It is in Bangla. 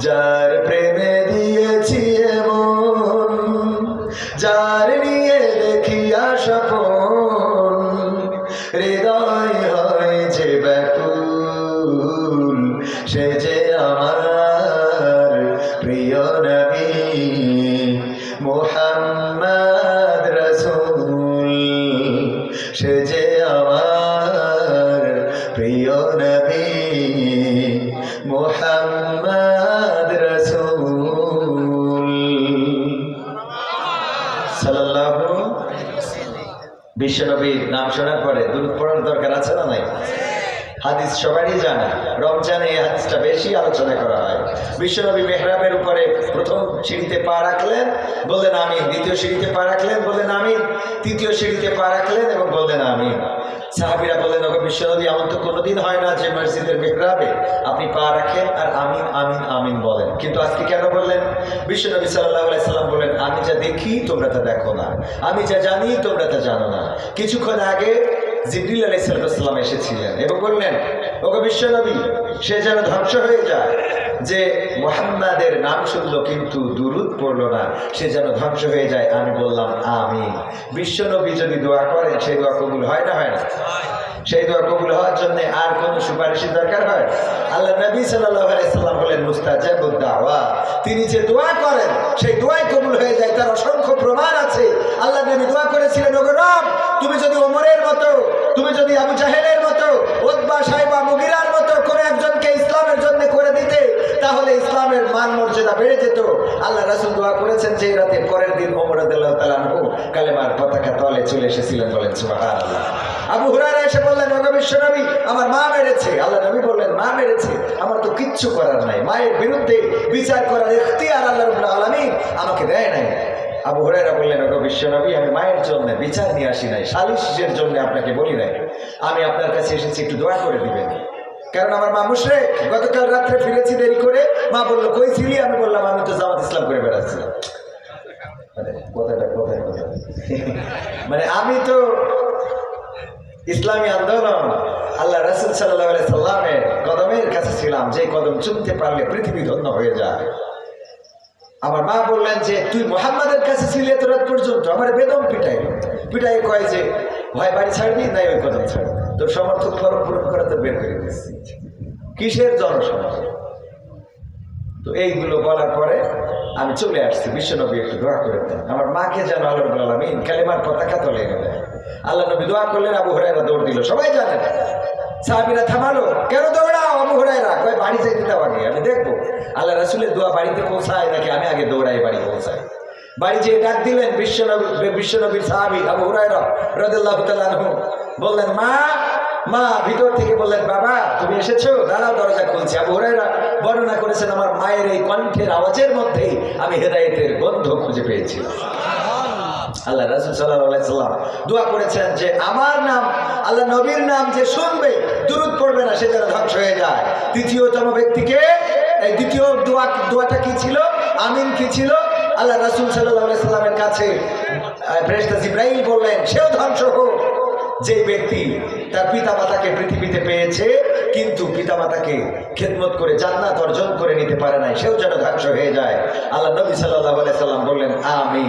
যার প্রেমে মোহাম্মদ রসুল। সাল্লাল্লাহু বিশ্বনবীর নাম শোনার পরে দূর পড়ার দরকার আছে না নাই? হাদিস সবারই জানা। রমজানে এই হাদিসটা বেশি আলোচনা করা হয়। বিশ্বনবী মেহরাবের উপরে প্রথম সিঁড়িতে পা রাখলেন, বললেন আমি দ্বিতীয় সিঁড়িতে পা রাখলেন, বললেন আমি তৃতীয় সিঁড়িতে পা রাখলেন এবং বললেন আমি সাহাবিরা বললেন ওকে বিশ্বনবী, এমন তো কোনোদিন হয় না যে মসজিদের মেহরাবে আপনি পা রাখেন আর আমিন আমিন আমিন বলেন। কিন্তু আজকে কেন বললেন? বিশ্বনবী সাল্লাহ সাল্লাম বলেন আমি যা দেখি, তোমরা তা দেখো না। আমি যা জানি, তোমরা তা জানো না। কিছুক্ষণ আগে জিবরিল আলাই সাল্লাম এসেছিলেন এবং বললেন ওকে বিশ্বনবী, সে যেন ধ্বংস হয়ে যায়। যে মোহাম্মদের নাম শুনলো কিন্তু দুরুদ পড়ল না, সে যেন ধ্বংস হয়ে যায়, আমি বললাম আমি বিশ্বনবী যদি দোয়া করেন, সেই দোয়া কবুল হয় না হয় না? সেই দোয়া কবুল হওয়ার জন্য আর কোনো সুপারিশের দরকার হয়? আল্লাহ নবী সাল্লাম বলেন মুস্তাজাবুদ্দাওয়া তিনি যে দোয়া করেন, সেই দোয়াই কবুল হয়ে যায়, তার অসংখ্য প্রমাণ আছে। আল্লাহ নবী দোয়া করেছিলেন, ওগো তুমি যদি ওমরের মতো, তুমি যদি আবু জাহেলের আল্লাহ রাসুল দোয়া করেছেন যে রাতে পরের দিন ওমর আদাল্লাহ তালানহু কালেমার পতাকা তলে চলে এসেছিলেন বলেন আবু হুরারা এসে বললেন, ওগো বিশ্বনবী আমার মা মেরেছে। আল্লাহ নবী বললেন, মা মেরেছে, আমার তো কিচ্ছু করার নাই। মায়ের বিরুদ্ধে বিচার করার এখতিয়ার আল্লাহ রবুল্লা আলমিন আমাকে দেয় নাই। আবু হরাইরা বললেন, ওগো বিশ্বনবী আমি মায়ের জন্য বিচার নিয়ে আসি নাই সালিশের জন্য আপনাকে বলি নাই। আমি আপনার কাছে এসেছি, একটু দোয়া করে দিবেন। কারণ আমার মা মুশরেক। গতকাল রাত্রে ফিরেছি দেরি করে। মা বলল, কই ছিলি? আমি বললাম, আমি জামাত ইসলাম করে বেড়াচ্ছিলাম মানে মানে আমি তো ইসলামী আন্দোলন আল্লাহ রসুল সাল্লাহ সাল্লামের কদমের কাছে ছিলাম, যে কদম চুমতে পারলে পৃথিবী ধন্য হয়ে যায়। আমার মা বললেন যে, তুই মোহাম্মদের কাছে ছিলি এত রাত পর্যন্ত, আমার বেদম পিটাই পিটাই কয় যে ভয় বাড়ি ছাড়বি? নাই, ওই কদম ছাড়বি তোর সমর্থক ফরম পূরণ করে তো বের করে কিসের জনসমাজ তো এইগুলো বলার পরে আমি চলে আসছি বিশ্বনবী একটু দোয়া করে দেন। আমার মাকে যেন আল্লাহ আলমিন কালিমার পতাকা তোলে গেলে আল্লাহ নবী দোয়া করলেন, আবু হরাইরা দৌড় দিল। সবাই জানেন সাহাবিরা থামালো, কেন দৌড়াও আবু হরাইরা কয়, বাড়ি যেতে দাও আগে, আমি দেখব। আল্লাহ রাসুলের দোয়া বাড়িতে পৌঁছায় নাকি আমি আগে দৌড়াই বাড়ি পৌঁছাই। বাড়ি যেয়ে ডাক দিলেন বিশ্বনবী বিশ্বনবীর সাহাবি আবু হুরাইরা রদুল্লাহ তালানহু বললেন, মা মা, ভিতর থেকে বললেন, বাবা, তুমি এসেছ? দাঁড়াও, দরজা খুলছি। আবু হুরাইরা বর্ণনা করেছেন আমার মায়ের এই কণ্ঠের আওয়াজের মধ্যেই আমি হেদায়েতের গন্ধ খুঁজে পেয়েছিলাম আল্লাহ রাসুল সাল্লাম দোয়া করেছেন যে আমার নাম, আল্লাহ নবীর নাম যে শুনবে, দুরুদ পড়বে না, সে যেন ধ্বংস হয়ে যায়। তৃতীয়তম ব্যক্তিকে, এই দ্বিতীয় দোয়া, দোয়াটা কি ছিল? আমিন কি ছিল? আল্লাহ রাসুল সাল্লাহ সাল্লামের কাছে ফেরেশতা জিব্রাইল বললেন, সেও ধ্বংস হোক। যে ব্যক্তি তার পিতা মাতাকে পৃথিবীতে পেয়েছে, কিন্তু পিতা মাতাকে খেদমত করে জান্নাত অর্জন করে নিতে পারে নাই, সেও যেন ধ্বংস হয়ে যায়। আল্লাহ নবী সাল্লাহ সাল্লাম বললেন আমি